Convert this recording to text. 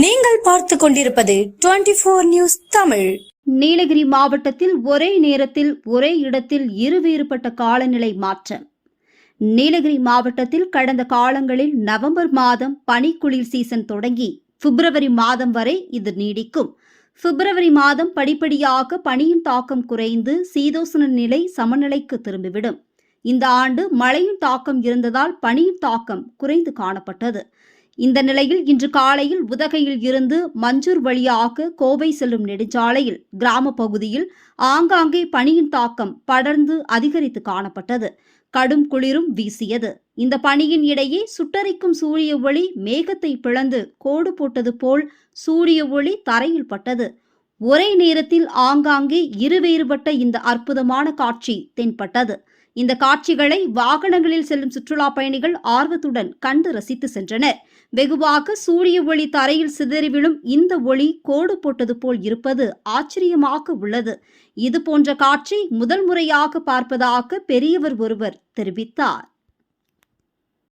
நீங்கள் பார்த்து கொண்டிருப்பது twenty four news Tamil. Nilgiri மாவட்டத்தில் ஒரே நேரத்தில் ஒரே இடத்தில் இரு வேறுபட்ட காலநிலை மாற்றம். நீலகிரி மாவட்டத்தில் கடந்த காலங்களில் நவம்பர் மாதம் பனிக்குளிர் சீசன் தொடங்கி பிப்ரவரி மாதம் வரை இது நீடிக்கும். பிப்ரவரி மாதம் படிப்படியாக பனியின் தாக்கம் குறைந்து சீதோசன நிலை சமநிலைக்கு திரும்பிவிடும். இந்த ஆண்டு மழையின் தாக்கம் இருந்ததால் பனியின் தாக்கம் குறைந்து காணப்பட்டது. இந்த நிலையில் இன்று காலையில் உதகையில் இருந்து மஞ்சூர் வழியாக கோவை செல்லும் நெடுஞ்சாலையில் கிராம பகுதியில் ஆங்காங்கே பனியின் தாக்கம் படர்ந்து அதிகரித்து காணப்பட்டது. கடும் குளிரும் வீசியது. இந்த பனியின் இடையே சுட்டரிக்கும் சூரிய ஒளி மேகத்தை பிளந்து கோடு போட்டது போல் சூரிய ஒளி தரையில் பட்டது. ஒரே நேரத்தில் ஆங்காங்கே இருவேறுபட்ட இந்த அற்புதமான காட்சி தென்பட்டது. இந்த காட்சிகளை வாகனங்களில் செல்லும் சுற்றுலா பயணிகள் ஆர்வத்துடன் கண்டு ரசித்து சென்றனர். வெகுவாக சூரிய ஒளி தரையில் சிதறி விழும் இந்த ஒளி கோடு போட்டது போல் இருப்பது ஆச்சரியமாக உள்ளது. இது போன்ற காட்சி முதல் முறையாக பார்ப்பதாக பெரியவர் ஒருவர் தெரிவித்தார்.